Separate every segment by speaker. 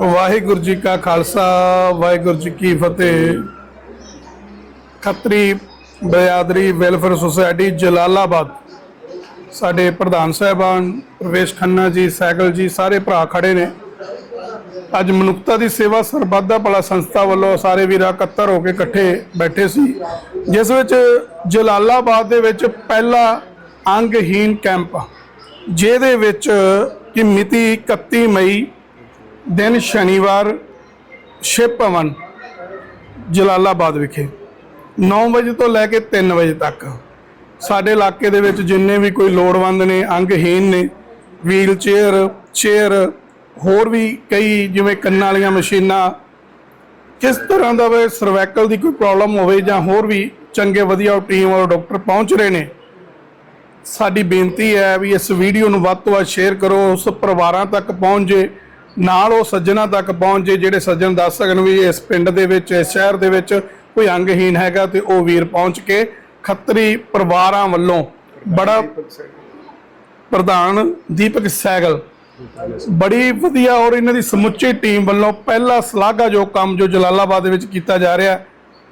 Speaker 1: ਵਾਹਿਗੁਰੂ ਜੀ ਕਾ ਖਾਲਸਾ, ਵਾਹਿਗੁਰੂ ਜੀ ਕੀ ਫਤਿਹ। ਖੱਤਰੀ ਬਰਾਦਰੀ ਵੈਲਫੇਅਰ ਸੁਸਾਇਟੀ ਜਲਾਲਾਬਾਦ। ਸਾਡੇ ਪ੍ਰਧਾਨ ਸਾਹਿਬਾਨ, ਪ੍ਰਵੇਸ਼ ਖੰਨਾ ਜੀ ਸਾਈਕਲ ਜੀ, ਸਾਰੇ ਭਰਾ ਖੜੇ ਨੇ। ਅੱਜ ਮਨੁੱਖਤਾ ਦੀ ਸੇਵਾ ਸਰਬੱਤ ਦਾ ਭਲਾ ਸੰਸਥਾ ਵੱਲੋਂ ਸਾਰੇ ਵੀਰ ਇਕੱਤਰ ਹੋ ਕੇ ਇਕੱਠੇ ਬੈਠੇ ਸੀ, ਜਿਸ ਵਿੱਚ ਜਲਾਲਾਬਾਦ ਦੇ ਵਿੱਚ ਪਹਿਲਾ ਅੰਗਹੀਨ ਕੈਂਪ, ਜਿਹਦੇ ਵਿੱਚ ਕਿ ਮਿਤੀ 31 ਮਈ ਦਿਨ ਸ਼ਨੀਵਾਰ ਸ਼ਿਵ ਭਵਨ, ਜਲਾਲਾਬਾਦ ਵਿਖੇ। 9 ਵਜੇ ਤੋਂ ਲੈ ਕੇ 3 ਵਜੇ ਤੱਕ। ਸਾਡੇ ਇਲਾਕੇ ਦੇ ਵਿੱਚ ਜਿੰਨੇ ਵੀ ਕੋਈ ਲੋੜਵੰਦ ਨੇ ਅੰਗਹੀਨ ਨੇ ਵੀਲ ਚੇਅਰ ਚੇਅਰ ਹੋਰ ਵੀ ਕਈ ਜਿਵੇਂ ਕੰਨਾਂ ਵਾਲੀਆਂ ਮਸ਼ੀਨਾਂ, ਕਿਸ ਤਰ੍ਹਾਂ ਦਾ ਵੇ ਸਰਵਾਈਕਲ ਦੀ ਕੋਈ ਪ੍ਰੋਬਲਮ ਹੋਵੇ ਜਾਂ ਹੋਰ ਵੀ ਚੰਗੇ ਵਧੀਆ ਟੀਮ ਔਰ ਡਾਕਟਰ ਪਹੁੰਚ ਰਹੇ ਨੇ, ਸਾਡੀ ਬੇਨਤੀ ਹੈ ਵੀ ਇਸ ਵੀਡੀਓ ਨੂੰ ਵੱਧ ਤੋਂ ਵੱਧ ਸ਼ੇਅਰ ਕਰੋ, ਉਸ ਪਰਿਵਾਰਾਂ ਤੱਕ ਪਹੁੰਚ ਜੇ ਨਾਲ ਉਹ ਸੱਜਣਾ ਤੱਕ ਪਹੁੰਚ ਜੇ, ਜਿਹੜੇ ਸੱਜਣ ਦੱਸ ਸਕਣ ਵੀ ਇਸ ਪਿੰਡ ਦੇ ਵਿੱਚ, ਇਸ ਸ਼ਹਿਰ ਦੇ ਵਿੱਚ ਕੋਈ ਅੰਗਹੀਨ ਹੈਗਾ ਤੇ ਉਹ ਵੀਰ ਪਹੁੰਚ ਕੇ ਖੱਤਰੀ ਪਰਿਵਾਰਾਂ ਵੱਲੋਂ ਬੜਾ ਪ੍ਰਧਾਨ ਦੀਪਕ ਸੈਗਲ, ਬੜੀ ਵਧੀਆ ਔਰ ਇਹਨਾਂ ਦੀ ਸਮੁੱਚੀ ਟੀਮ ਵੱਲੋਂ ਪਹਿਲਾ ਸ਼ਲਾਘਾਯੋਗ ਕੰਮ ਜੋ ਜਲਾਲਾਬਾਦ ਦੇ ਵਿੱਚ ਕੀਤਾ ਜਾ ਰਿਹਾ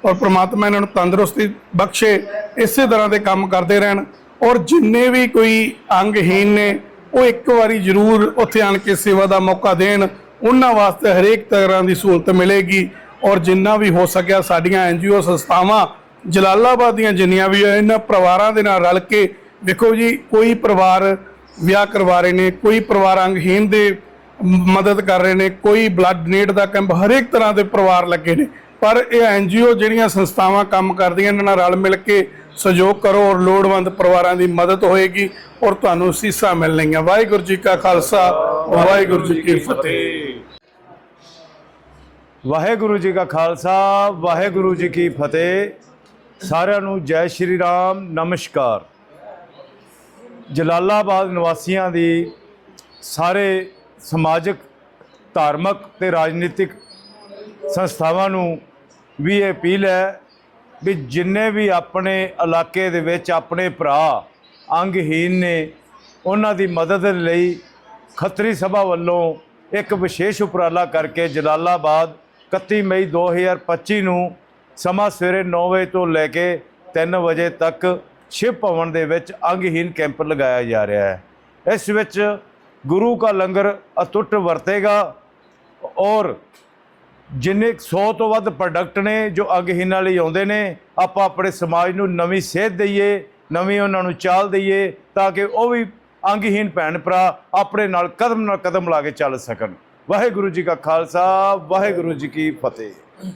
Speaker 1: ਔਰ ਪ੍ਰਮਾਤਮਾ ਇਹਨਾਂ ਨੂੰ ਤੰਦਰੁਸਤੀ ਬਖਸ਼ੇ, ਇਸੇ ਤਰ੍ਹਾਂ ਦੇ ਕੰਮ ਕਰਦੇ ਰਹਿਣ ਔਰ ਜਿੰਨੇ ਵੀ ਕੋਈ ਅੰਗਹੀਨ ਨੇ ਉਹ ਇੱਕ ਵਾਰੀ ਜ਼ਰੂਰ ਉੱਥੇ ਆਣ ਕੇ ਸੇਵਾ ਦਾ ਮੌਕਾ ਦੇਣ, ਉਹਨਾਂ ਵਾਸਤੇ ਹਰੇਕ ਤਰ੍ਹਾਂ ਦੀ ਸਹੂਲਤ ਮਿਲੇਗੀ। ਔਰ ਜਿੰਨਾ ਵੀ ਹੋ ਸਕਿਆ, ਸਾਡੀਆਂ ਐਨਜੀਓ ਸੰਸਥਾਵਾਂ ਜਲਾਲਾਬਾਦ ਦੀਆਂ ਜਿੰਨੀਆਂ ਵੀ ਹੈ ਇਹਨਾਂ ਪਰਿਵਾਰਾਂ ਦੇ ਨਾਲ ਰਲ ਕੇ ਦੇਖੋ ਜੀ, ਕੋਈ ਪਰਿਵਾਰ ਵਿਆਹ ਕਰਵਾ ਰਹੇ ਨੇ, ਕੋਈ ਪਰਿਵਾਰ ਅੰਗਹੀਨ ਦੇ ਮਦਦ ਕਰ ਰਹੇ ਨੇ, ਕੋਈ ਬਲੱਡ ਡੋਨੇਟ ਦਾ ਕੈਂਪ, ਹਰੇਕ ਤਰ੍ਹਾਂ ਦੇ ਪਰਿਵਾਰ ਲੱਗੇ ਨੇ। ਪਰ ਇਹ ਐਨਜੀਓ ਜਿਹੜੀਆਂ ਸੰਸਥਾਵਾਂ ਕੰਮ ਕਰਦੀਆਂ, ਇਹਨਾਂ ਨਾਲ ਰਲ ਮਿਲ ਕੇ ਸਹਿਯੋਗ ਕਰੋ ਔਰ ਲੋੜਵੰਦ ਪਰਿਵਾਰਾਂ ਦੀ ਮਦਦ ਹੋਏਗੀ ਔਰ ਤੁਹਾਨੂੰ ਸੀਸਾਂ ਮਿਲਣਗੀਆਂ। ਵਾਹਿਗੁਰੂ ਜੀ ਕਾ ਖਾਲਸਾ, ਵਾਹਿਗੁਰੂ ਜੀ ਕੀ ਫਤਿਹ।
Speaker 2: ਵਾਹਿਗੁਰੂ ਜੀ ਕਾ ਖਾਲਸਾ, ਵਾਹਿਗੁਰੂ ਜੀ ਕੀ ਫਤਿਹ। ਸਾਰਿਆਂ ਨੂੰ ਜੈ ਸ਼੍ਰੀ ਰਾਮ, ਨਮਸਕਾਰ। ਜਲਾਲਾਬਾਦ ਨਿਵਾਸੀਆਂ ਦੀ ਸਾਰੇ ਸਮਾਜਿਕ, ਧਾਰਮਿਕ ਤੇ ਰਾਜਨੀਤਿਕ ਸੰਸਥਾਵਾਂ ਨੂੰ ਵੀ ਇਹ ਅਪੀਲ ਹੈ ਵੀ ਜਿੰਨੇ ਵੀ ਆਪਣੇ ਇਲਾਕੇ ਦੇ ਵਿੱਚ ਆਪਣੇ ਭਰਾ ਅੰਗਹੀਨ ਨੇ, ਉਹਨਾਂ ਦੀ ਮਦਦ ਲਈ ਖੱਤਰੀ ਸਭਾ ਵੱਲੋਂ ਇੱਕ ਵਿਸ਼ੇਸ਼ ਉਪਰਾਲਾ ਕਰਕੇ ਜਲਾਲਾਬਾਦ 31 ਮਈ 2025 ਨੂੰ ਸਮਾਂ ਸਵੇਰੇ 9 ਵਜੇ ਤੋਂ ਲੈ ਕੇ 3 ਵਜੇ ਤੱਕ ਸ਼ਿਵ ਭਵਨ ਦੇ ਵਿੱਚ ਅੰਗਹੀਨ ਕੈਂਪ ਲਗਾਇਆ ਜਾ ਰਿਹਾ ਹੈ। ਇਸ ਵਿੱਚ ਗੁਰੂ ਕਾ ਲੰਗਰ ਅਟੁੱਟ ਵਰਤੇਗਾ ਔਰ ਜਿੰਨੇ 100 ਤੋਂ ਵੱਧ ਪ੍ਰੋਡਕਟ ਨੇ ਜੋ ਅੰਗਹੀਨਾਂ ਲਈ ਆਉਂਦੇ ਨੇ, ਆਪਾਂ ਆਪਣੇ ਸਮਾਜ ਨੂੰ ਨਵੀਂ ਸੇਧ ਦਈਏ, ਨਵੀਂ ਉਹਨਾਂ ਨੂੰ ਚਾਲ ਦਈਏ, ਤਾਂ ਕਿ ਉਹ ਵੀ ਅੰਗਹੀਨ ਭੈਣ ਭਰਾ ਆਪਣੇ ਨਾਲ ਕਦਮ ਨਾਲ ਕਦਮ ਲਾ ਕੇ ਚੱਲ ਸਕਣ। ਵਾਹਿਗੁਰੂ ਜੀ ਕਾ ਖਾਲਸਾ, ਵਾਹਿਗੁਰੂ ਜੀ ਕੀ ਫਤਿਹ।